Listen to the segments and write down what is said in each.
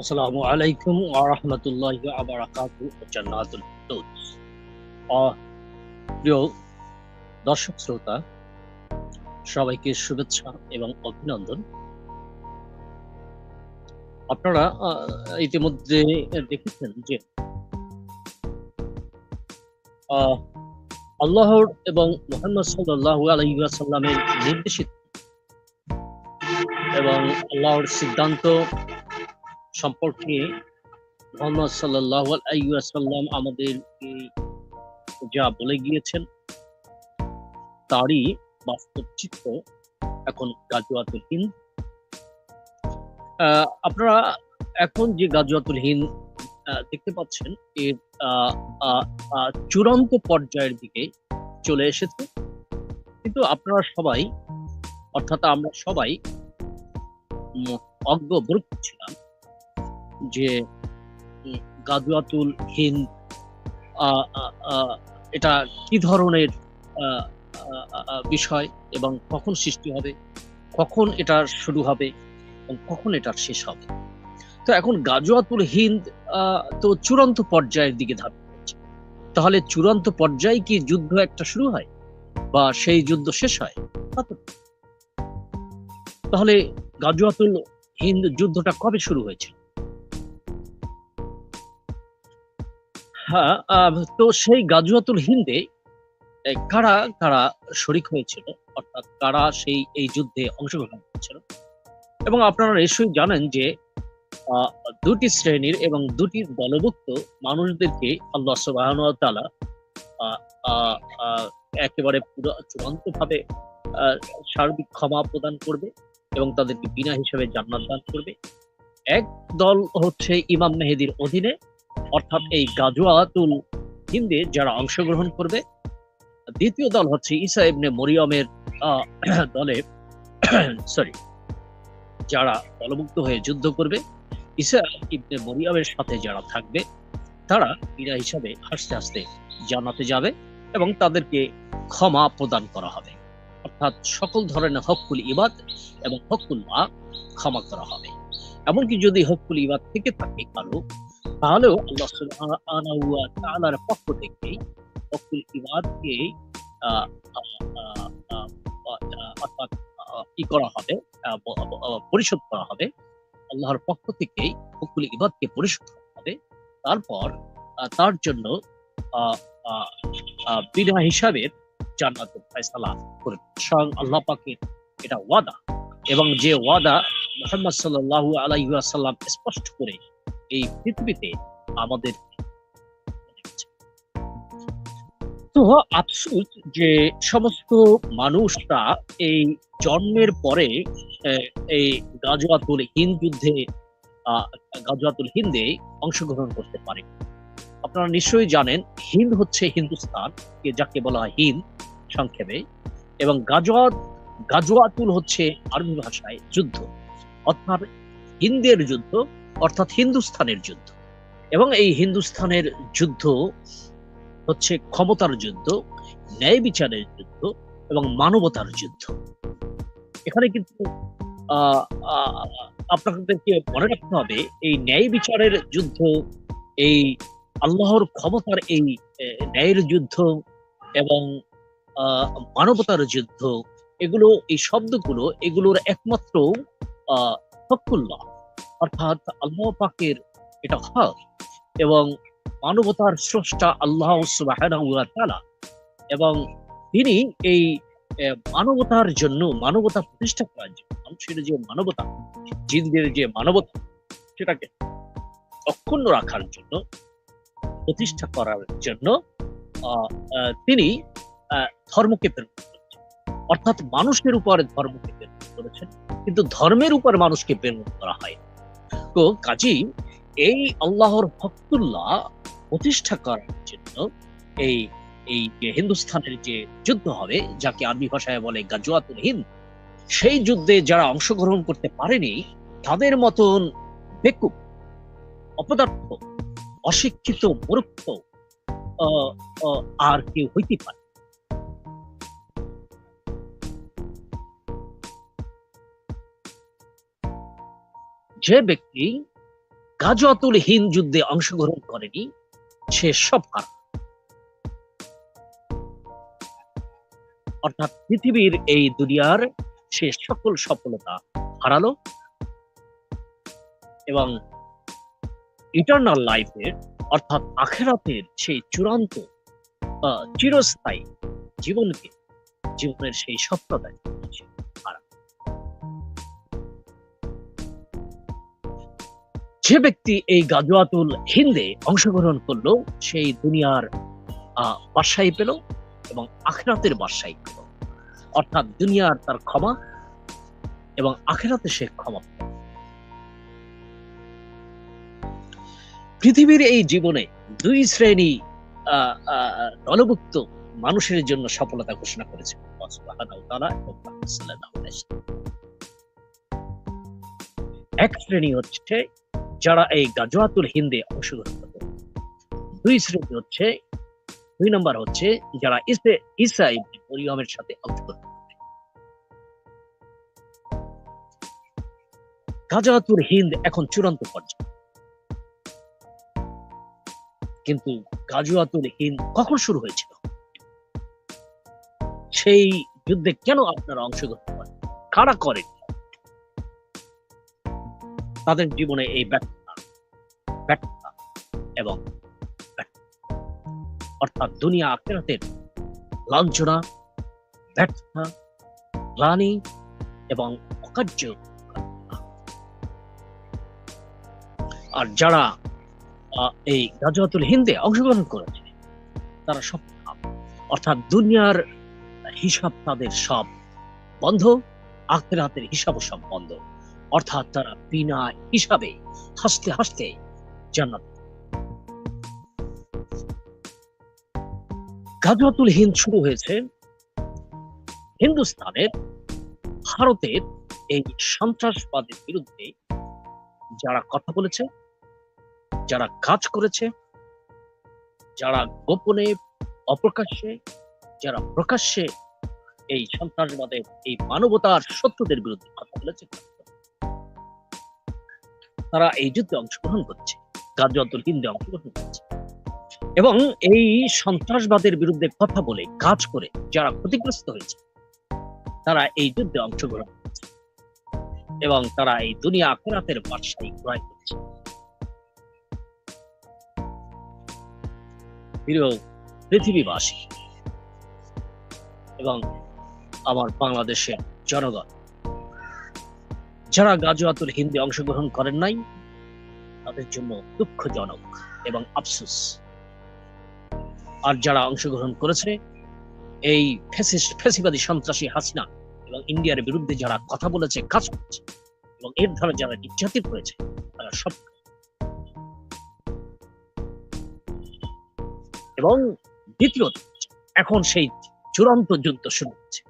আসসালামু আলাইকুম ওয়া রাহমাতুল্লাহি ওয়া বারাকাতুহু জান্নাতুল ফিরদৌস প্রিয় দর্শক শ্রোতা, সবাইকে শুভেচ্ছা এবং অভিনন্দন। আপনারা ইতিমধ্যে দেখেছেন যে আল্লাহর এবং মোহাম্মদ সাল্লাল্লাহু আলাইহি ওয়াসাল্লামের নির্দেশিত এবং আল্লাহর সিদ্ধান্ত সম্পর্কে মোহাম্মদ সাল্লাহ আলাইসাল্লাম আমাদেরকে যা বলে গিয়েছেন, তারই বাস্তব চিত্র এখন গাজুয়াতুল হিন্দ। আপনারা এখন যে গাজুয়াতুল হিন্দ দেখতে পাচ্ছেন, এর চূড়ান্ত পর্যায়ের দিকে চলে এসেছে। কিন্তু আপনারা সবাই, অর্থাৎ আমরা সবাই অজ্ঞবরুদ্ধ ছিলাম যে উম, গাজুয়াতুল হিন্দ এটা কি ধরনের বিষয় এবং কখন সৃষ্টি হবে কখন এটা শুরু হবে এবং কখন এটা শেষ হবে? তো এখন গাজুয়াতুল হিন্দ তো চূড়ান্ত পর্যায়ের দিকে হচ্ছে। তাহলে চূড়ান্ত পর্যায়ে কি যুদ্ধ একটা শুরু হয় বা সেই যুদ্ধ শেষ হয়। তাহলে গাজুয়াতুল হিন্দ যুদ্ধটা কবে শুরু হয়েছিল? হ্যাঁ আহ, তো সেই গাজুয়াতুল হিন্দে কারা কারা শরিক হয়েছিল? অর্থাৎ কারা সেই এই যুদ্ধে অংশগ্রহণ করেছিল? এবং আপনারা নিশ্চয়ই জানেন যে দুটি শ্রেণির এবং দুটি দলভুক্ত মানুষদেরকে আল্লাহ সুবাহন তালা একেবারে পুরো চূড়ান্ত ভাবে সার্বিক ক্ষমা প্রদান করবে এবং তাদেরকে বিনা হিসেবে জান্নাত দান করবে। এক দল হচ্ছে ইমাম মেহেদির অধীনে অর্থাৎ এই গাজুয়াতুল হিন্দে যারা অংশগ্রহণ করবে, দ্বিতীয় দল হচ্ছে ঈসা ইবনে মরিয়মের দলে, সরি, যারা দলমুক্ত হয়ে যুদ্ধ করবে, ঈসা ইবনে মরিয়মের সাথে যারা থাকবে, তারা বিনা হিসাবে আস্তে আস্তে জানাতে যাবে এবং তাদেরকে ক্ষমা প্রদান করা হবে। অর্থাৎ সকল ধরনের হকুল ইবাদ এবং হকুল মা ক্ষমা করা হবে। এমনকি যদি হকুল ইবাদ থেকে থাকে কারও তাহলেও আল্লাহ পক্ষ থেকে হকুল ইবাদকে অর্থাৎ ই করা হবে? পরিশোধ করা হবে। আল্লাহর পক্ষ থেকেই হকুল ইবাদকে পরিশোধ করা হবে। তারপর তার জন্য বিনা হিসাবে জান্নাতের ফয়সালা করবে স্বয়ং আল্লাহ পাকের এটা ওয়াদা এবং যে ওয়াদা মোহাম্মদ সাল্লাল্লাহু আলাইহি ওয়াসাল্লাম স্পষ্ট করে এই পৃথিবীতে আমাদের তো আফসোস যে সমস্ত মানুষরা এই জন্মের পরে এই গাজওয়াতুল হিন্দ যুদ্ধে গাজওয়াতুল হিন্দে অংশগ্রহণ করতে পারে। আপনারা নিশ্চয়ই জানেন, হিন্দ হচ্ছে হিন্দুস্তান যাকে বলা হয় হিন্দ সংক্ষেপে, এবং গাজওয়াত, গাজওয়াতুল হচ্ছে আরবি ভাষায় যুদ্ধ। অর্থাৎ হিন্দের যুদ্ধ অর্থাৎ হিন্দুস্থানের যুদ্ধ। এবং এই হিন্দুস্থানের যুদ্ধ হচ্ছে ক্ষমতার যুদ্ধ, ন্যায় বিচারের যুদ্ধ এবং মানবতার যুদ্ধ। এখানে কিন্তু আপনাদেরকে মনে রাখতে হবে, এই ন্যায় বিচারের যুদ্ধ, এই আল্লাহর ক্ষমতার এই ন্যায়ের যুদ্ধ এবং মানবতার যুদ্ধ, এগুলো, এই শব্দগুলো, এগুলোর একমাত্র আহ হকুল্লাহ। অর্থাৎ আল্লাহ পাকের এটা হক এবং মানবতার স্রষ্টা আল্লাহ সুবহানাহু এবং তিনি এই মানবতার জন্য, মানবতা প্রতিষ্ঠা করার জন্য, মানুষের যে মানবতা, জিনদের যে মানবতা, সেটাকে অক্ষুণ্ণ রাখার জন্য, প্রতিষ্ঠা করার জন্য তিনি ধর্মকে প্রেরণ করেছেন। অর্থাৎ মানুষের উপর ধর্মকে প্রেরণ করেছেন, কিন্তু ধর্মের উপর মানুষকে প্রেরণ করা হয় তো কাজেই এই আল্লাহর ভক্তুল্লাহ প্রতিষ্ঠা করার জন্য এই এই যে হিন্দুস্তানের যে যুদ্ধ হবে, যাকে আরবি ভাষায় বলে গাজওয়াতুল হিন্দ, সেই যুদ্ধে যারা অংশগ্রহণ করতে পারেনি, তাদের মতন বেকুব, অপদার্থ, অশিক্ষিত, মূর্খ আর কেউ হইতে পারে যে ব্যক্তি গাজওয়াতুল হিন্দ যুদ্ধে অংশগ্রহণ করেনি, সে সব হার অর্থাৎ পৃথিবীর এই দুনিয়ার সে সকল সফলতা হারালো এবং ইটার্নাল লাইফের অর্থাৎ আখেরাতের সেই চূড়ান্ত চিরস্থায়ী জীবনকে, জীবনের সেই সফলতায় সে যে ব্যক্তি এই গাজওয়াতুল হিন্দে অংশগ্রহণ করল, সেই দুনিয়ার বাসাই পেল এবং আখেরাতের বাসাই পেল। অর্থাৎ দুনিয়ার তার ক্ষমা এবং আখেরাতে সে ক্ষমা পৃথিবীর এই জীবনে দুই শ্রেণি দলভুক্ত মানুষের জন্য সফলতা ঘোষণা করেছে। এক শ্রেণি হচ্ছে যারা এই গাজওয়াতুল হিন্দে অংশগ্রহণ করবে দুই শ্রেণি হচ্ছে, দুই নম্বর হচ্ছে যারা ইসে ইসা ইবনে সাথে অংশগ্রহণ করবে গাজওয়াতুল হিন্দ এখন চূড়ান্ত পর্যায়ে। কিন্তু গাজওয়াতুল হিন্দ কখন শুরু হয়েছিল? সেই যুদ্ধে কেন আপনারা অংশগ্রহণ করেন? কারা করেন? তাদের জীবনে এই ব্যর্থতা ব্যর্থতা এবং অর্থাৎ দুনিয়া আখেরাতের লাঞ্ছনা, ব্যর্থতা, গ্লানি এবং অকার্য আর যারা এই গাজওয়াতুল হিন্দে অংশগ্রহণ করেছে, তারা সব অর্থাৎ দুনিয়ার হিসাব তাদের সব বন্ধ, আখেরাতের হিসাবও সব বন্ধ। অর্থাৎ তারা বিনা হিসাবে হাসতে হাসতে জান্নাত গাজওয়াতুল হিন্দ শুরু হয়েছে হিন্দুস্তানের ভারতের এই সন্ত্রাসবাদের বিরুদ্ধে যারা কথা বলেছে, যারা কাজ করেছে, যারা গোপনে, অপ্রকাশ্যে, যারা প্রকাশ্যে এই সন্ত্রাসবাদের এই মানবতার শত্রুদের বিরুদ্ধে কথা বলেছে তারা এই যুদ্ধে অংশগ্রহণ করছে গাজওয়াতুল হিন্দে অংশগ্রহণ করছে। এবং এই সন্ত্রাসবাদের বিরুদ্ধে কথা বলে, কাজ করে যারা ক্ষতিগ্রস্ত হয়েছে, তারা এই যুদ্ধে অংশগ্রহণ করছে এবং তারা এই দুনিয়া আখেরাতের বাদশাহী ক্রয় করছে। পৃথিবীবাসী এবং আমার বাংলাদেশের জনগণ যারা গাজওয়াতুল হিন্দি অংশগ্রহণ করেন নাই, তাদের জন্য দুঃখজনক এবং আফসোস। আর যারা অংশগ্রহণ করেছে, এই ফ্যাসিস্ট ফ্যাসিবাদী সন্ত্রাসী হাসিনা এবং ইন্ডিয়ার বিরুদ্ধে যারা কথা বলেছে, কাজ করেছে এবং এর দ্বারা যারা নির্যাতিত হয়েছে, তারা সব এবং দ্বিতীয়ত, এখন সেই চূড়ান্ত যুদ্ধ শুরু হচ্ছে।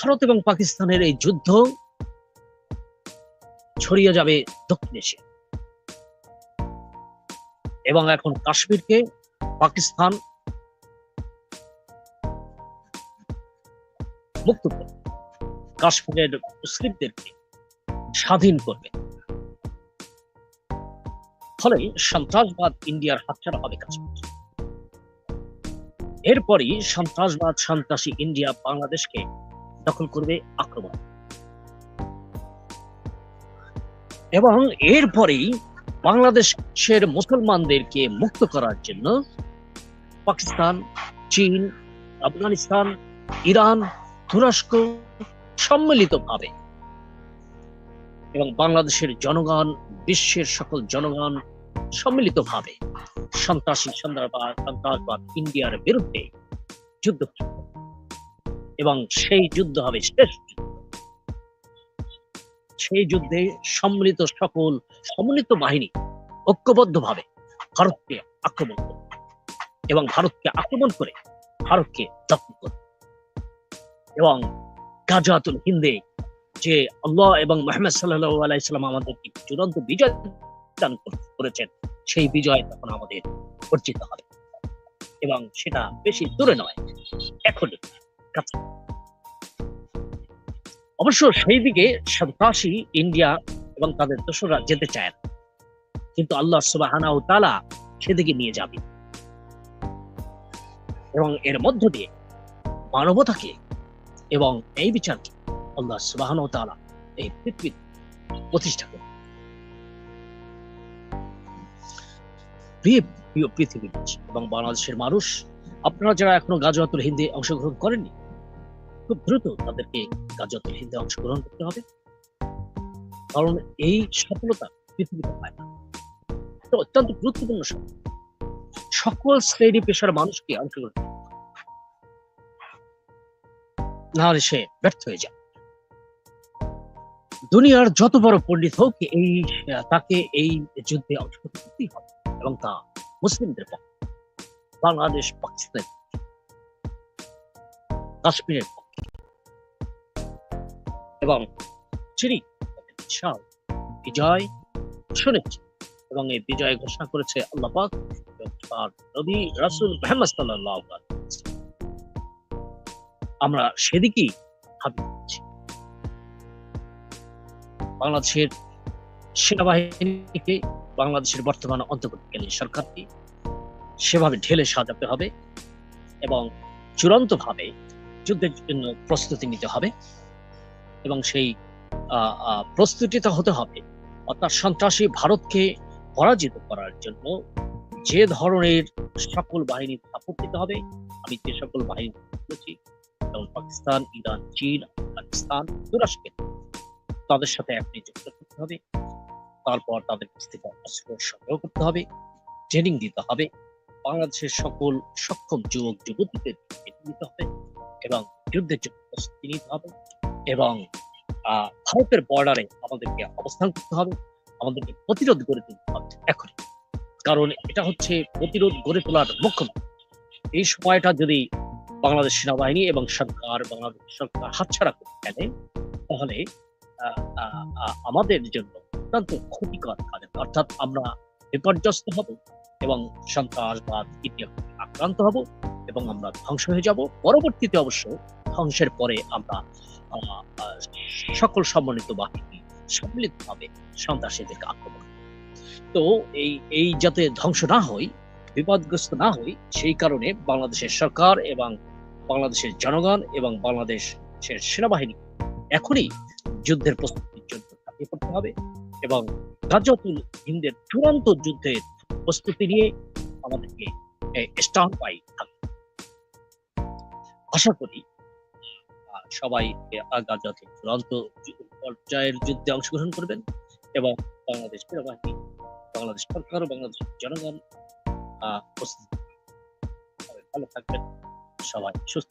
ভারত এবং পাকিস্তানের এই যুদ্ধ ছড়িয়ে যাবে দক্ষিণ এশিয়া এবং এখন কাশ্মীরকে পাকিস্তান মুক্ত করবে। কাশ্মীরের মুসলিমদেরকে স্বাধীন করবে। ফলে সন্ত্রাসবাদ ইন্ডিয়ার হাতছাড়া হবে কাশ্মীর। এরপরই সন্ত্রাসবাদ, সন্ত্রাসী ইন্ডিয়া বাংলাদেশকে দখল করবে আক্রমণ এবং এরপরেই বাংলাদেশের মুসলমানদেরকে মুক্ত করার জন্য পাকিস্তান, চীন, আফগানিস্তান, ইরান, তুরস্ক সম্মিলিতভাবে এবং বাংলাদেশের জনগণ, বিশ্বের সকল জনগণ সম্মিলিতভাবে সন্ত্রাসী, সন্ত্রাসবাদ ইন্ডিয়ার বিরুদ্ধে যুদ্ধ। এবং সেই যুদ্ধ হবে শেষ সেই যুদ্ধে সম্মিলিত সকল সম্মিলিত বাহিনী ঐক্যবদ্ধভাবে ভারতকে আক্রমণ করবে এবং ভারতকে আক্রমণ করে ভারতকে দখল করবে। এবং গাজাতুল হিন্দে যে আল্লাহ এবং মোহাম্মদ সাল্লাহ আলাইসাল্লাম আমাদেরকে চূড়ান্ত বিজয় দান করেছেন, সেই বিজয় তখন আমাদের অর্জিত হবে। এবং সেটা বেশি দূরে নয় এখনই অবশ্য সেই দিকে সন্ত্রাসী ইন্ডিয়া এবং তাদের দোসররা যেতে চায় না। কিন্তু আল্লাহ সুবহানাহু ওয়া তাআলা সেদিকে নিয়ে যাবে। এবং এর মধ্য দিয়ে মানবতাকে এবং এই বিচারকে আল্লাহ সুবহানাহু ওয়া তাআলা এই পৃথিবী প্রতিষ্ঠা করবে প্রিয় পৃথিবীর এবং বাংলাদেশের মানুষ, আপনারা যারা এখনও গাজওয়াতুল হিন্দে অংশগ্রহণ করেননি খুব দ্রুত তাদেরকে গাজওয়াতুল হিন্দে অংশগ্রহণ করতে হবে। কারণ এই সফলতা পৃথিবীতে পায় না। অত্যন্ত গুরুত্বপূর্ণ সকল শ্রেণি পেশার মানুষকে অংশগ্রহণ নাহলে সে ব্যর্থ হয়ে যায় দুনিয়ার যত বড় পণ্ডিত হোক, এই, তাকে এই যুদ্ধে অংশগ্রহণ করতেই হবে এবং তা মুসলিমদের পক্ষে। বাংলাদেশ, পাকিস্তান, কাশ্মীরের পক্ষে। এবং বিজয় শুনেছে এবং এই বিজয় ঘোষণা করেছে তার নবী রাসূল ওয়াসাল্লাম। আমরা সেদিকেই ভাবি বাংলাদেশের সেনাবাহিনীকে, বাংলাদেশের বর্তমান অন্তর্বর্তীকালীন সরকারকে সেভাবে ঢেলে সাজাতে হবে এবং চূড়ান্তভাবে যুদ্ধের জন্য প্রস্তুতি নিতে হবে এবং সেই প্রস্তুতিটা হতে হবে। অর্থাৎ সন্ত্রাসী ভারতকে পরাজিত করার জন্য যে ধরনের সকল বাহিনী সাপোর্ট দিতে হবে, আমি যে সকল বাহিনী বলেছি যেমন পাকিস্তান, ইরান, চীন, আফগানিস্তান তুরস্কে তাদের সাথে আপনি যুক্ত করতে হবে। তারপর তাদের সংগ্রহ করতে হবে ট্রেনিং দিতে হবে, বাংলাদেশের সকল সক্ষম যুবক, যুবতীদের ট্রেনিং হবে এবং যুদ্ধের জন্য প্রস্তুতি নিতে হবে এবং ভারতের বর্ডারে আমাদেরকে অবস্থান করতে হবে। আমাদেরকে প্রতিরোধ গড়ে তুলতে হবে, এখনই। কারণ এটা হচ্ছে প্রতিরোধ গড়ে তোলার মুখ্য এই সময়টা যদি বাংলাদেশ সেনাবাহিনী এবং সরকার, বাংলাদেশ সরকার হাতছাড়া করে ফেলে, তাহলে আমাদের জন্য অত্যন্ত ক্ষতিকর কাজ। অর্থাৎ আমরা বিপর্যস্ত হব এবং সন্ত্রাসবাদ, ইতিহাস আক্রান্ত হব এবং আমরা ধ্বংস হয়ে যাব। পরবর্তীতে অবশ্য ধ্বংসের পরে আমরা সকল সম্মানিত বাহিনী সম্মিলিতভাবে সন্ত্রাসীদেরকে আক্রমণ তো এই এই যাতে ধ্বংস না হই বিপদগ্রস্ত না হই সেই কারণে বাংলাদেশের সরকার এবং বাংলাদেশের জনগণ এবং বাংলাদেশের সেনাবাহিনী এখনই যুদ্ধের প্রস্তুতির জন্য ঝাঁপিয়ে পড়তে হবে এবং গাজতুল হিন্দের চূড়ান্ত যুদ্ধের প্রস্তুতি নিয়ে আমাদেরকে স্টাম্প পাই আশা করি সবাই গাজাতে চূড়ান্ত পর্যায়ের যুদ্ধে অংশগ্রহণ করবেন এবং বাংলাদেশ সেনাবাহিনী বাংলাদেশ সরকার ও জনগণ আহ, ভালো থাকবেন সবাই সুস্থ।